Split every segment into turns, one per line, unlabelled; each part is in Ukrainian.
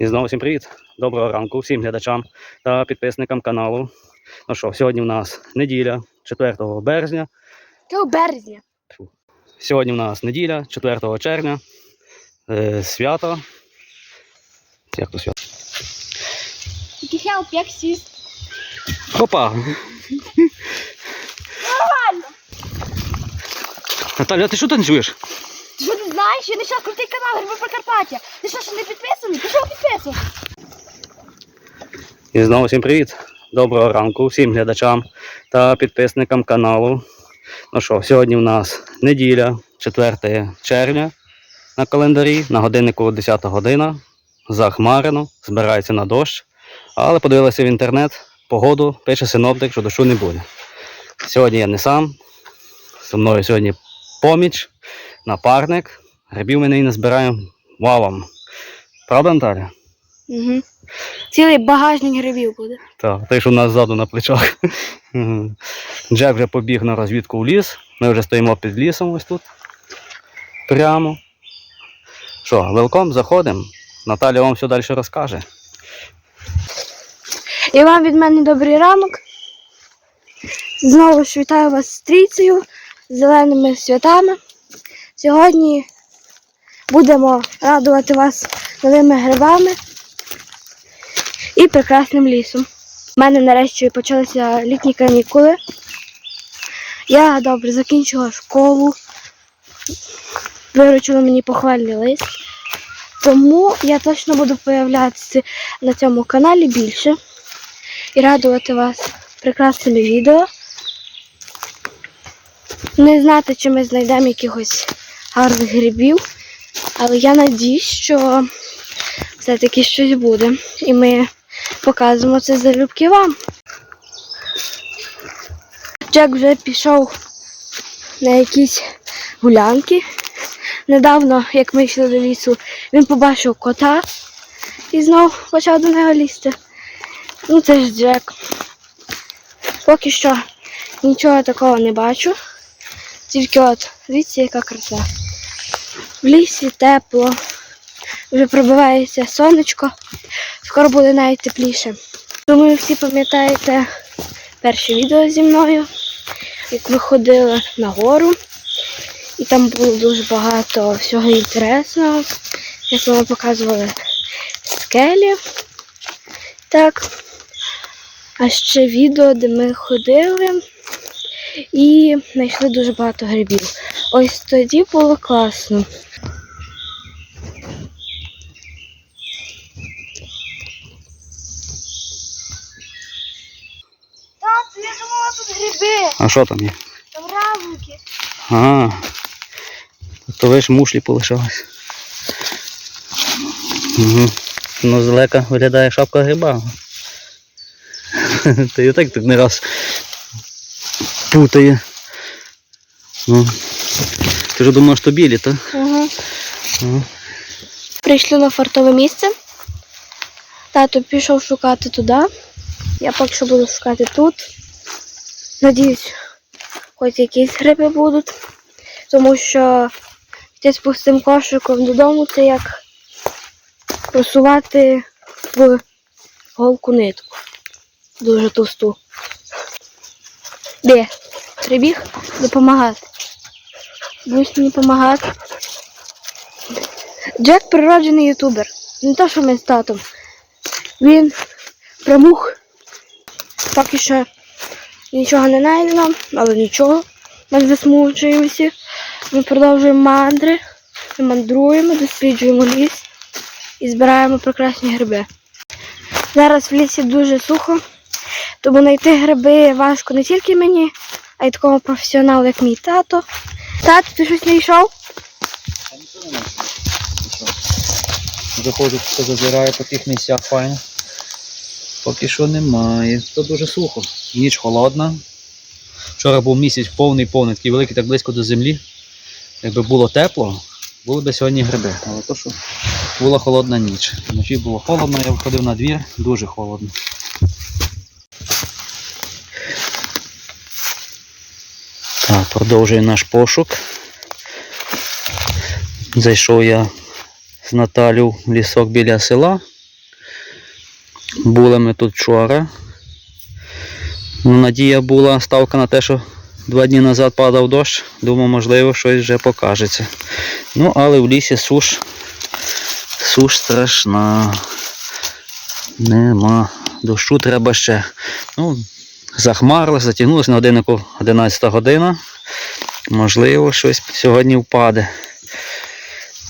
І знову всім привіт. Доброго ранку всім глядачам та підписникам каналу. Ну що, сьогодні в нас неділя, 4 березня.
Березня.
Сьогодні в нас неділя, 4 червня. Е, свято. Як то свято?
Як сіст. Нормально.
Наталя, а ти що танцюєш?
Ти що не знаєш? Крутий канал Гриби Прикарпаття. Ти що, ще не підписаний? Пішов підписуй.
І знову всім привіт. Доброго ранку всім глядачам та підписникам каналу. Ну що, сьогодні в нас неділя, 4 червня на календарі, на годиннику 10 година. Захмарено, збирається на дощ. Але подивилися в інтернет, погоду, пише синоптик, що дощу не буде. Сьогодні я не сам. Зі мною сьогодні поміч, напарник. Грибів ми нині назбираємо валом. Правда, Наталя?
Угу. Цілий багажник грибів буде.
Так, той, що у нас ззаду на плечах. Джек вже побіг на розвідку в ліс. Ми вже стоїмо під лісом ось тут. Прямо. Що, велком, заходимо. Наталя вам все далі розкаже.
І вам від мене добрий ранок. Знову ж вітаю вас з трійцею, з зеленими святами. Сьогодні будемо радувати вас новими грибами і прекрасним лісом. У мене нарешті почалися літні канікули. Я добре закінчила школу. Виручили мені похвальний лист. Тому я точно буду появлятися на цьому каналі більше і радувати вас прекрасними відео. Не знати, чи ми знайдемо якихось гарних грибів, але я надіюсь, що все-таки щось буде. І ми показуємо це залюбки вам. Джек вже пішов на якісь гулянки. Недавно, як ми йшли до лісу, він побачив кота і знов почав до нього лізти. Ну це ж Джек. Поки що нічого такого не бачу. Тільки от, дивіться, яка краса. В лісі тепло, вже пробивається сонечко, скоро буде навіть тепліше. Думаю, всі пам'ятаєте перше відео зі мною, як ми ходили на гору. І там було дуже багато всього інтересного. Як ми вам показували скелі. Так. А ще відео, де ми ходили і знайшли дуже багато грибів. Ось тоді було класно. Тату, я думала тут гриби,
А що там є?
там равлики.
А. То ви ж мушлі полишались. Угу. Ну, здалека виглядає шапка гриба. Та і так так не раз путає. Ну. Ти ж думав, що білі, так?
Угу. Прийшли на фартове місце. Тато пішов шукати туди. Я поки що буду шукати тут. Надіюсь, хоч якісь гриби будуть. Тому що йти з пустим кошиком додому це як просувати в голку нитку. Дуже товсту. Де? Прибіг допомагати. Будеш мені допомагати. Джек природжений ютубер. Не те, що ми з татом. Він примух. Поки що нічого не знайдено, але нічого. Ми засмучуємося. Ми продовжуємо мандри. Ми мандруємо, досліджуємо ліс і збираємо прекрасні гриби. Зараз в лісі дуже сухо, тому знайти гриби важко не тільки мені, а й такому професіоналу, як мій тато. Тато, ти щось знайшов?
Заходжу, хто зазирає по тих місцях файно. Поки що немає. Тут дуже сухо. Ніч холодна. Вчора був місяць повний, повний, такий великий, так близько до землі. Якби було тепло, були б сьогодні гриби. Але то, що була холодна ніч. Вночі було холодно, я виходив на двір, дуже холодно. Так, продовжую наш пошук. Зайшов я з Наталю в лісок біля села. Були ми тут вчора. Ну, надія була ставка на те, що два дні назад падав дощ. Думав, можливо, щось вже покажеться. Ну, але в лісі суш. Суш страшна. Нема. Дощу треба ще. Ну, захмарилось, затягнулось на годиннику 11 година. Можливо, щось сьогодні впаде.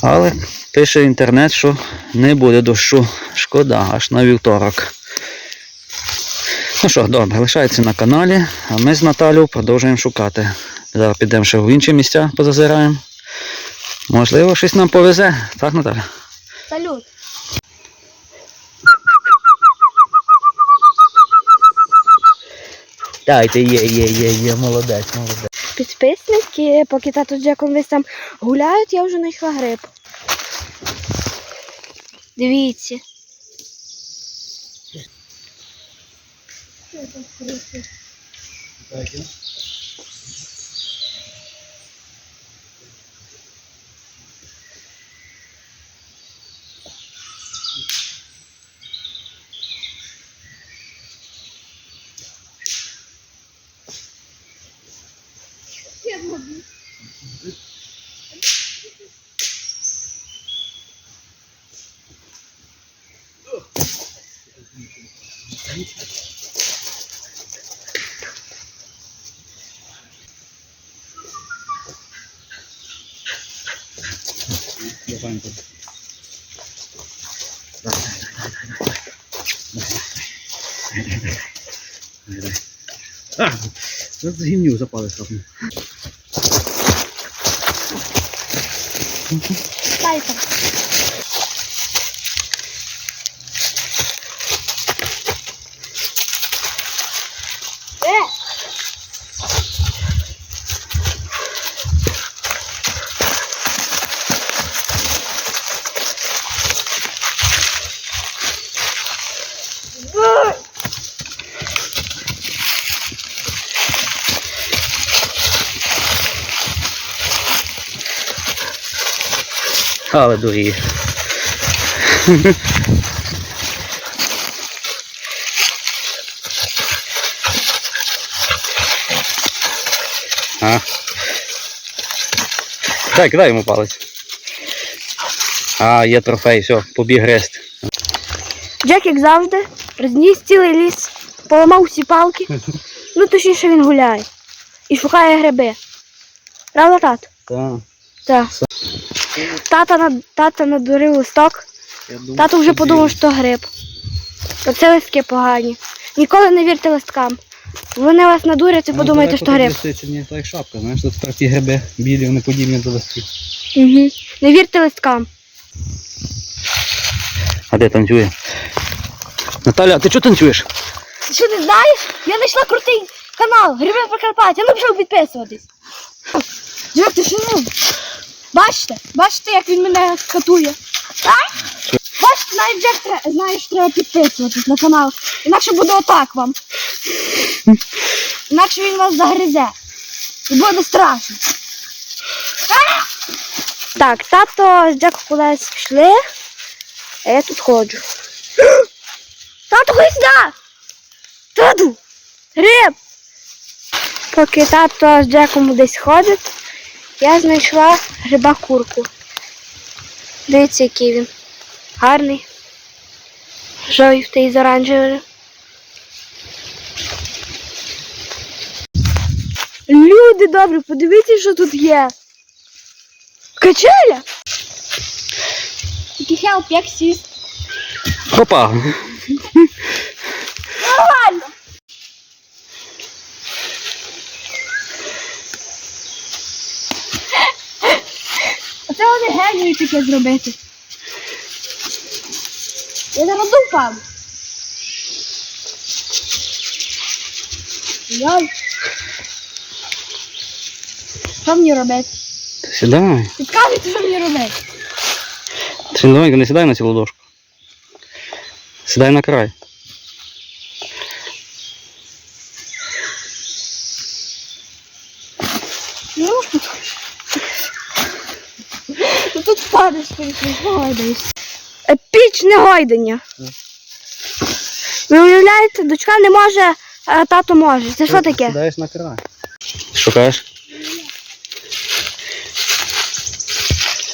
Але пише інтернет, що не буде дощу. Шкода, аж на вівторок. Ну що, добре, лишається на каналі, а ми з Наталю продовжуємо шукати. Зараз підемо ще в інші місця, позазираємо. Можливо, щось нам повезе. Так, Наталя?
Салют.
Дайте, є, є, є, є, молодець, молодець.
Підписники, поки тато з Джеком десь там гуляють, я вже знайшла гриб. Дивіться.
А, з гімню запали сапну.
Дайте.
Але дурі. А. Дай, кидай йому палець. А, є трофей, все, побіг грести.
Джек, як завжди, розніс цілий ліс, поламав всі палки. Ну, точніше він гуляє. І шукає гриби. Правда, тат?
Так.
Так. Тата, над- тата надурив листок. Тато вже подумав, що гриб. Оце листки погані. Ніколи не вірте листкам. Вони вас надурять і подумаєте, що гриб.
Це не так шапка, знаєш, тут ті гриби білі, вони подібні до листків.
Угу. Не вірте листкам.
А де танцює? Наталя, а ти чого танцюєш?
Ти що не знаєш? Я знайшла крутий канал Гриби Прикарпаття. Ну пішов підписуватись. Джек, ти що ну? Бачите? Бачите, як він мене катує? Так? Бачите, навіть Джек тре- знає, що треба підписуватись на канал. Інакше буде отак вам. Інакше він вас загризе. І буде страшно. Так, тато з Джеком кудись пішли, а я тут ходжу. Тато, ходи сюди! Тату! Риб! Поки тато з Джеком десь ходить, я знайшла гриба курку. Дивіться, який він. Гарний. Жовтий з оранжевим. Люди добрі, подивіться, що тут є. Качеля! Який хелп, як сіст.
Опа!
вони генії таке зробити. Я зараз впав. Йой. Що мені робити?
Ти сідай.
Підказуйте, що мені робити.
Ти давай, не сідай на цілу дошку. Сідай на край.
Впадеш, гойдаєшся. Епічне гойдання. Ви уявляєте, дочка не може, а тато може. Це що таке?
Сідаєш на край. Шукаєш?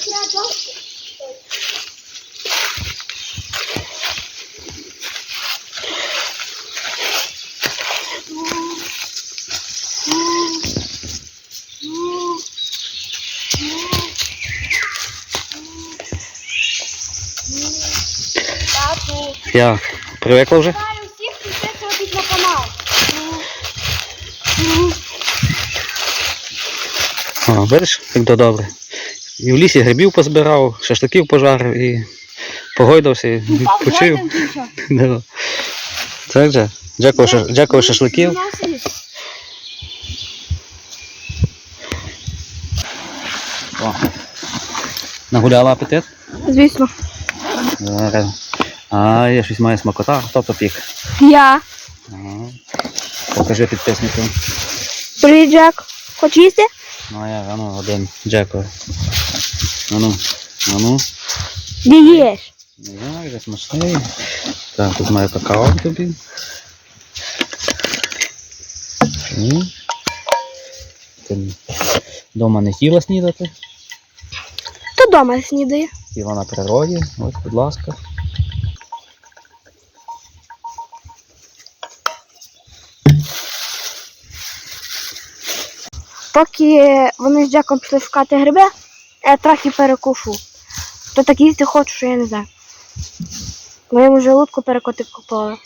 Тату.
Я привикла вже?
Вітаю всіх підписуватись на канал.
А, бачиш, як то добре. І в лісі грибів позбирав, шашликів пожарив і погойдався і відпочив. Так же. Дякую, дякую шашликів. О. Нагуляла апетит?
Звісно.
Зараз. А, я щось маю смакота. Хто попік?
Я.
Ага. Покажи підписникам.
Привіт, Джек. Хочеш їсти?
Ну, а я, а ну, один. Дякую. А ну, а ну.
Не їш.
Не знаю, вже смачний. Так, тут маю какао тобі. Ти Дома не хотіла снідати,
То дома снідає.
хотіла на природі. Ось, будь ласка.
Поки вони з Джеком пішли шукати гриби, я трохи перекушу. То так їсти хочу, що я не знаю. Моєму желудку перекотив купили.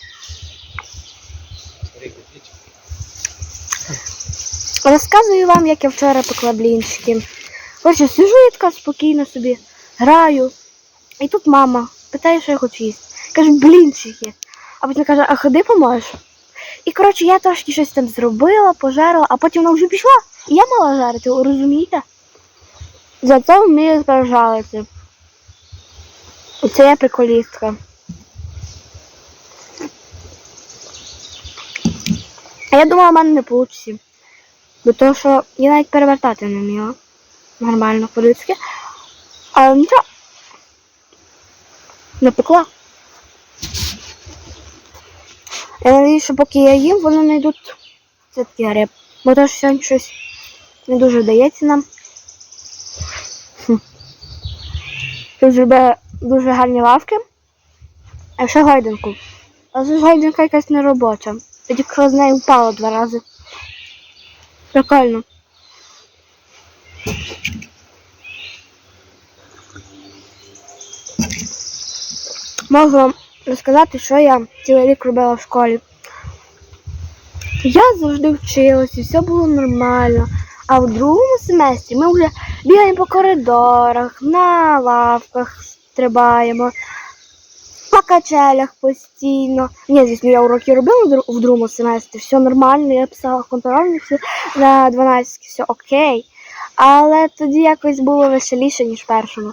Розказую вам, як я вчора пекла блінчики. Коротше, сижу я така спокійно собі, граю. І тут мама питає, що я хочу їсти. Каже, блінчики. А потім каже, а ходи поможеш. І коротше, я трошки щось там зробила, пожарила, а потім вона вже пішла. Я мала жарити, розумієте? Зато вмію жарити. Оце я приколістка. А я думала, в мене не вийде. Бо того, що я навіть перевертати не вміла. Нормально по-людськи. Але нічого. Не пекла. Я надію, що поки я їм, вони знайдуть це такий гриб. Бо то що щось не дуже вдається нам. Тут зробили дуже гарні лавки. А ще гайденку. А ж гайденка якась не робоча. Я тільки з нею впала два рази. Прикольно. Можу вам розказати, що я цілий рік робила в школі. Я завжди вчилася, все було нормально. А в другому семестрі ми вже бігаємо по коридорах, на лавках стрибаємо, по качелях постійно. Ні, звісно, я уроки робила в другому семестрі, все нормально, я писала все на 12, все окей. Але тоді якось було веселіше, ніж в першому.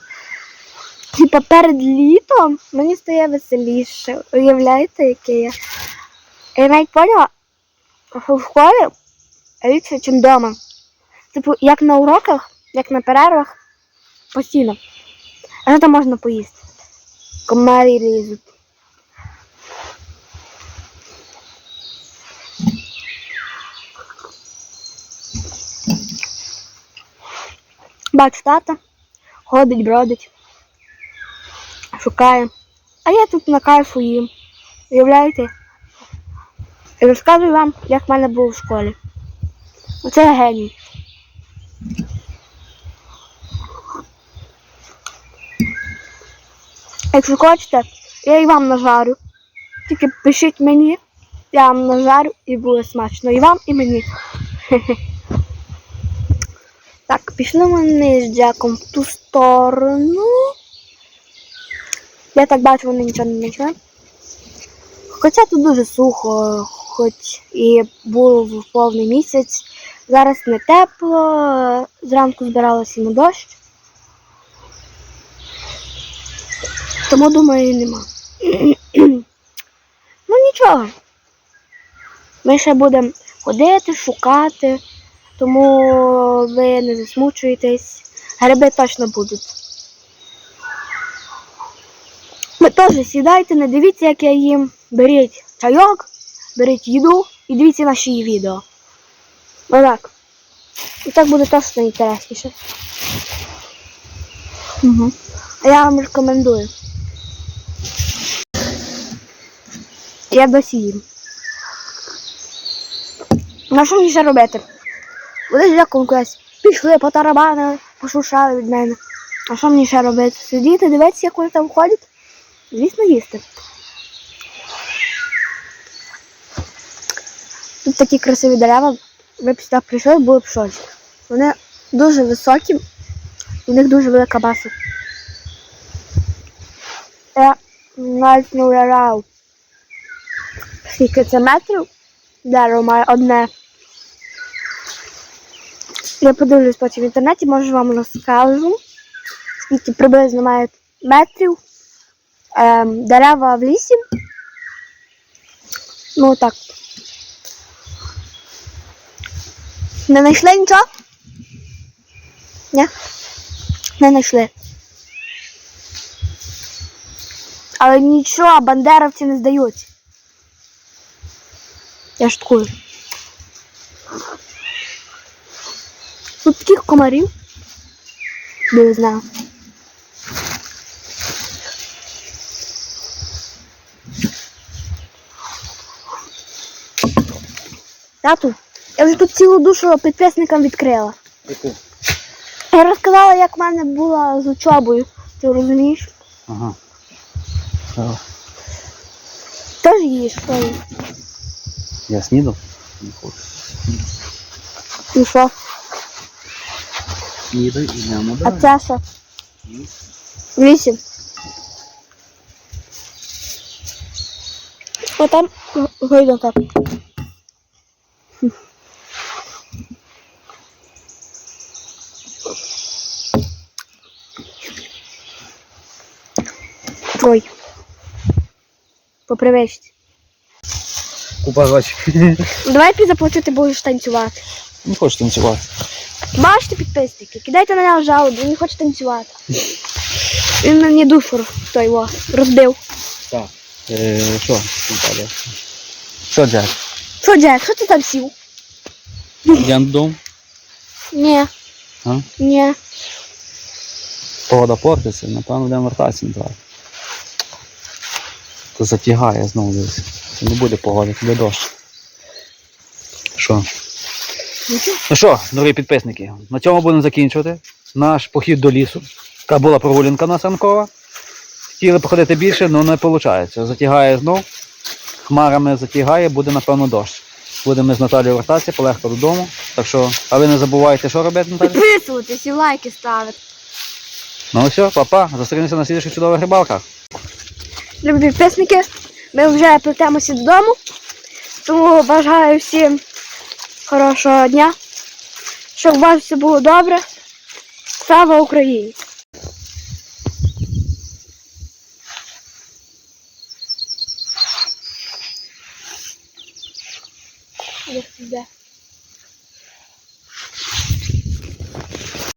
Типа перед літом мені стає веселіше. Уявляєте, яке я? Я навіть поняла, що в школі ліпше, ніж вдома. Типу, як на уроках, як на перервах, постійно. А що там можна поїсти? Комарі лізуть. Бачу тата, ходить, бродить, шукає. А я тут на кайфу їм. Уявляєте? І розказую вам, як в мене було в школі. Оце геній. Якщо хочете, я і вам нажарю. Тільки пишіть мені, я вам нажарю і буде смачно. І вам, і мені. Так, пішли вони з Джеком в ту сторону. Я так бачу, вони нічого не знайшли. Хоча тут дуже сухо, хоч і був повний місяць. Зараз не тепло, зранку збиралося на дощ. Тому думаю, нема. ну нічого. Ми ще будемо ходити, шукати, тому ви не засмучуєтесь. Гриби точно будуть. Ви теж сідайте, не дивіться, як я їм. Беріть чайок, беріть їду і дивіться наші відео. Отак. І так буде точно інтересніше. Угу. А я вам рекомендую. Я досі їм. На що мені ще робити? Вони ж як кудись пішли, потарабанили, пошушали від мене. А що мені ще робити? Сидіти, дивитися, як вони там ходять? Звісно, їсти. Тут такі красиві дерева. Ви б сюди прийшли, були б шоці. Вони дуже високі, у них дуже велика баса. Я навіть не уявляв, скільки це метрів. Дерево має одне. Я подивлюсь потім в інтернеті, може вам розкажу, скільки приблизно має метрів ем, дерева в лісі. Ну так. Не знайшли нічого? Ні? Не знайшли. Але нічого, бандеровці не здаються. Я шуткую. Тут таких комарів. Не знаю. Тату, я вже тут цілу душу підписникам відкрила. Я розказала, як в мене була з учобою. Ти розумієш?
Ага.
Теж їш що?
Я снідав? Не хочу.
І що?
Снідаю і днем
А це що? Вісім. Отам гойдока. Ой. По привичці.
Купа грошей.
Давай ти заплачу, ти будеш танцювати.
Не хочу танцювати.
Бачите, підписники, кидайте на нього жалоби, він не хоче танцювати. Він мені душу той його розбив.
Так. Е, що? Наталя? Що, Джек?
Що, Джек, що ти там сів?
Йдемо додому?
Ні.
А?
Ні.
Погода портиться, напевно, будемо вертатися на. То затягає знову десь. Це не буде погоди, буде дощ. Що? Ну що, дорогі підписники, на цьому будемо закінчувати наш похід до лісу. Така була прогулянка на Санкова. Хотіли походити більше, але не виходить. Затягає знов, хмарами затягає, буде, напевно, дощ. Будемо з Наталією вертатися, полегко додому. Так що, а ви не забувайте, що робити, Наталя?
Підписуватись і лайки ставити.
Ну все, папа, зустрінемося на слідчих чудових рибалках.
Любі підписники, ми вже плетемося додому. Тому бажаю всім хорошого дня. Щоб у вас все було добре. Слава Україні!